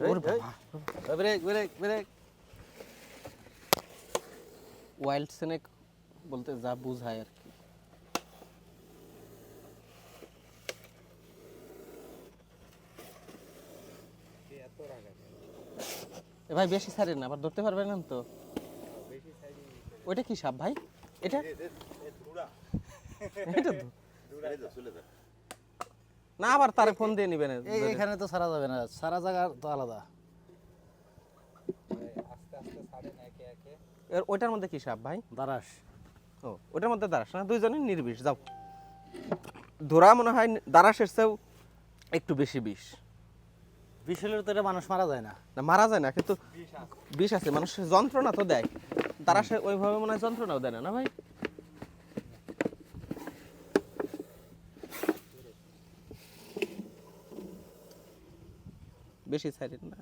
ওরে বাবা। Break break break wild snake বলতে যা বুঝায় আর কি। এ ভাই বেশি ছাড়েন না আবার ধরতে পারবেন না তো? ওইটা কি সাপ ভাই? এটা? এটা না আবার তারে ফোন দিয়ে নিবেন এখানে তো সারা যাবে না সারা জায়গা তো আলাদা। ওইটার মধ্যে কি সাপ ভাই? দারাস। ও ওটার মধ্যে দাঁড়াস না? দুইজনই নির্বিষ যাও। ধরা মনে হয় দাঁড়াসের চেয়েও একটু বেশি বিষ। বিশালের তো এটা মানুষ মারা যায় না। না মারা যায় না কিন্তু বিষ আছে। মানুষের যন্ত্রণা তো দেয়। দাঁড়াসে ওইভাবে মনে হয় যন্ত্রণাও দেয় না না ভাই? বেশি ছাড়েন না।